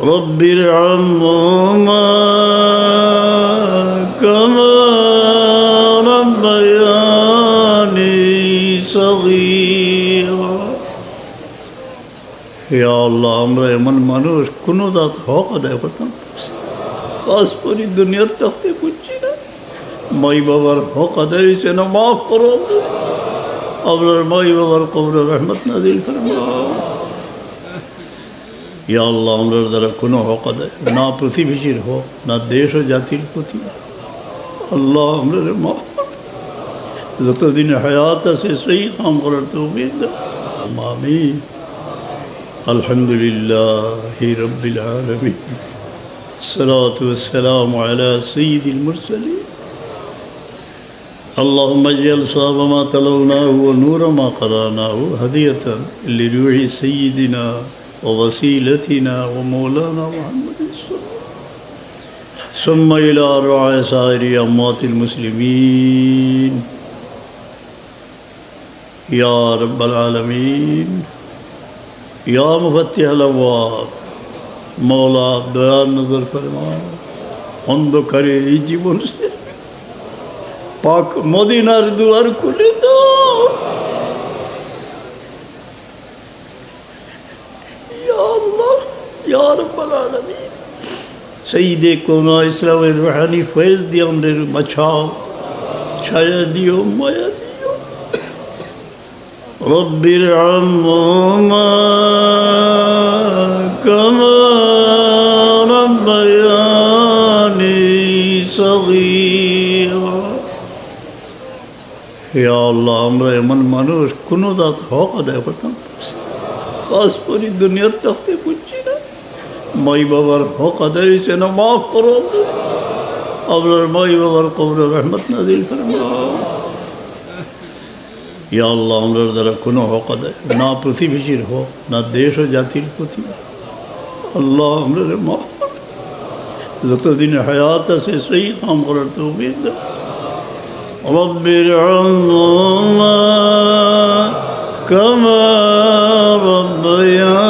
رب ارحمهما كما ربياني صغيرا ইয়া আল্লাহ আমরা এমন মানুষ কোনো দাঁত হক আদায় করতাম কাজ করি দুনিয়ার থাকতে বুঝছি না মাই বাবার হক আদায় হয়েছে না মাফ করো আপনার মাই বাবার কবর রহমত নাজিল ফরমাও ইয়া আল্লাহ আমরা দ্বারা কোনো হক আদায় না প্রতিবেশীর হোক না দেশ ও জাতির প্রতি আল্লাহ আমরা মা যতদিন হায়াত আছে সেই কাম করার তো আমি আলহামদুলিল্লাহ রব্বিল আলমিন الصلاة والسلام على سيد المرسلين اللهم اجعل صواب ما تلوناه ونور ما قرأناه هدية لروح سيدنا ووسيلتنا ومولانا محمد ثم إلى رعاية سائر أموات المسلمين يا رب العالمين يا مفتح الأبواب مولا دیا نظر فرما ہم تو کرے ہی جیون سے پاک مدینہ دعا کھلے دو সঈদে কোন ইসলামের রহানি ফয়েজ দিয়ে আমাদের মাছাও ছায়া দিও মায়া দিও রব্বির আল্লাহ আমরা এমন মানুষ কোনো দাঁত হক আদায় করতাম খাস করে দুনিয়ার তাতে বুঝছি মাই বাবার হক আদায় হয়েছে না মাফ করো আপনার মাই বাবার কবর রহমত নাজিল ফরমাও ইয়া আল্লাহ আমরা দ্বারা কোনো হক আদায় না প্রতিবেশীর হোক না দেশ ও জাতির প্রতি আল্লাহ আমরা মা যতদিন হায়াত আছে সেই কাম করার তো رب ارحمهما كما ربياني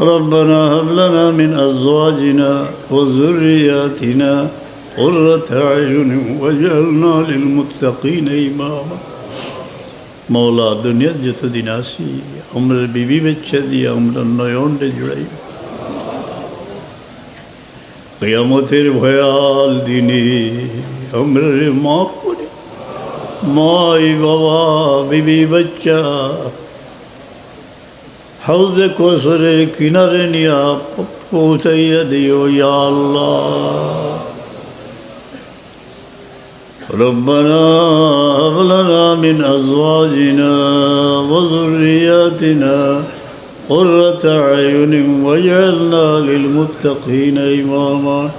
ربنا هب لنا من أزواجنا وذرياتنا قرة أعين وجعلنا للمتقين إماما. مولا دنیا جت دناسي عمر بی بی بچے دیا عمر نیون دے جڑائی قیامتر بھیال دینی عمر ماں کو مائی بابا بی بی بچہ হাউজে কোসরের কিনারে নিয়ে পৌঁছাইয়া দিও ইয়া আল্লাহ ربنا هب لنا من أزواجنا وذرياتنا قرة أعين واجعلنا للمتقين إماما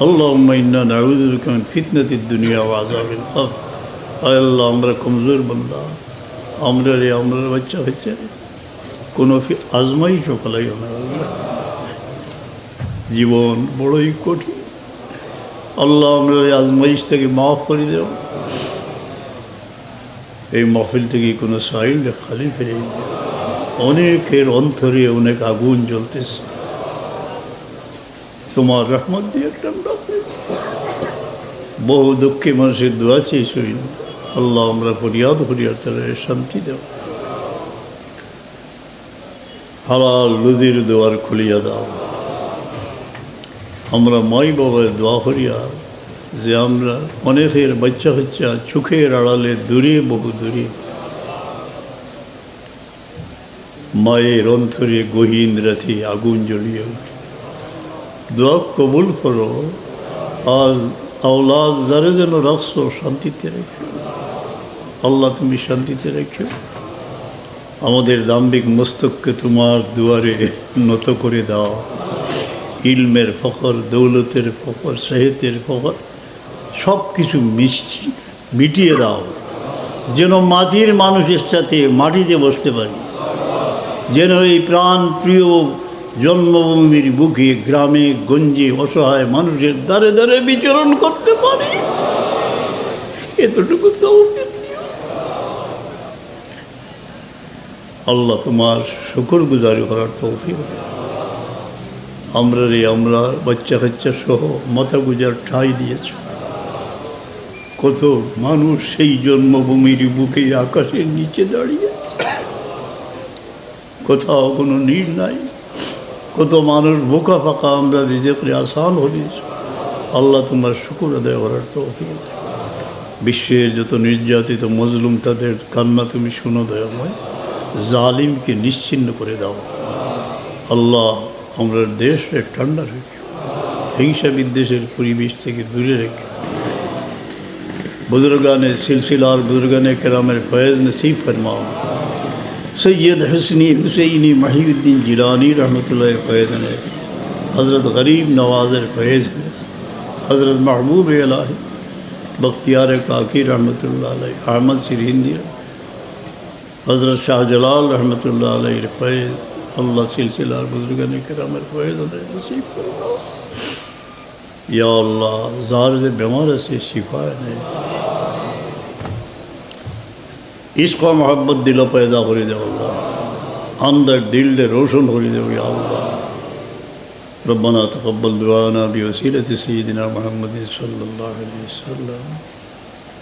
اللهم إنا نعوذ بك من فتنة الدنيا وعذاب القبر আয় আল্লাহ আমরা কমজোর বান্দা আমরা রে আমরা বাচ্চা হচ্ছে কোনো ফি- আজমাইশ ফেলাই না। জীবন বড়ই কঠিন। আল্লাহ আমরা এই আজমাইশ থেকে মাফ করে দেব এই মহফিল থেকে কোনো সাইল খালি ফিরে অনেকের অন্তরে অনেক আগুন জ্বলতেছে। তোমার রহমত দিয়ে একটা বহু দুঃখে মানুষের দোয়া চেয়ে আল্লাহ আমরা ফরিয়াদ ফরিয়াদ শান্তি দেব হালাল লুজির দোয়ার খুলিয়া দাও। আমরা মাই বাবার দোয়া করিয়া যে আমরা অনেকের বাচ্চা হচ্চা চোখের আড়ালে দূরে বহু দূরে মায়ের অন্তরে গহীন রাতে আগুন জ্বলিয়ে উঠে। দোয়া কবুল করো, আজ আওলাদ যারা যেন রাখছো শান্তিতে রেখো। আল্লাহ তুমি শান্তিতে রেখো। আমাদের দাম্ভিক মস্তককে তোমার দুয়ারে নত করে দাও। ইলমের ফখর, দৌলতের ফখর, সেহেতের ফখর সব কিছু মিষ্টি মিটিয়ে দাও। যেন মাটির মানুষের সাথে মাটিতে বসতে পারি। যেন এই প্রাণ প্রিয় জন্মভূমির বুকে, গ্রামে, গঞ্জে অসহায় মানুষের দ্বারে দ্বারে বিচরণ করতে পারি। এতটুকু তৌফিক দিও। আল্লাহ তোমার শুকর গুজারি করার তৌফিক আমরা রে আমরা বাচ্চা কাচ্চা সহ মাথা গুজার ঠাই দিয়েছ। কত মানুষ সেই জন্মভূমির বুকে আকাশের নিচে দাঁড়িয়ে কোথাও কোনো নীড় নাই। কত মানুষ বোকা ফাঁকা আমরা রিজেক্টে আসান হলিস আল্লাহ তোমার শুকুর আদায় করার তৌফিক বিশ্বের যত নির্যাতিত মজলুম তাদের কান্না তুমি শুনো ظالم کی نشچن کرے కి నిశ్చిన్న করে দাও আল্লাহ আমরা দেশে ঠান্ডা রেখে হিংসা বিদ্বেষের পরিবেশ থেকে দূরে রেখে بزرگان سلسلہ اور بزرگان کرام فیض نصیب فرماؤ۔ سید حسنی حسینی محی الدین جلانی رحمت اللہ فیض نے۔ حضرت غریب نواز فیض ہے حضرت محبوب الہی، بختیار کاکی رحمت اللہ علیہ، احمد سرندی حضرت شاہ جلال رحمۃ اللہ علیہ فیض، اللہ سلسلہ بزرگ نے کرام فیض ہمیں نصیب کرو یا اللہ، زار بیمار سے شفا دے۔ اس کو محبت دل و پیدا ہو رہی دے اللہ۔ اندر دل دے روشن ہو رہی دے یا اللہ۔ ربنا تقبل دعانا بوسیلت سیدنا محمد صلی اللہ علیہ وسلم۔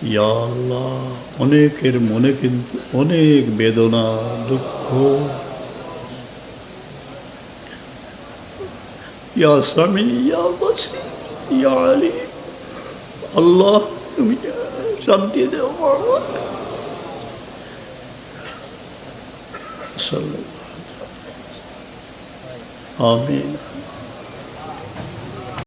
ইয়া আল্লাহ, অনেকের মনে কিন্তু অনেক বেদনা, দুঃখ। ইয়া স্বামী, ইয়া বাসি, ইয়া আলী, আল্লাহ, তুমি শান্তি দেও আমিন।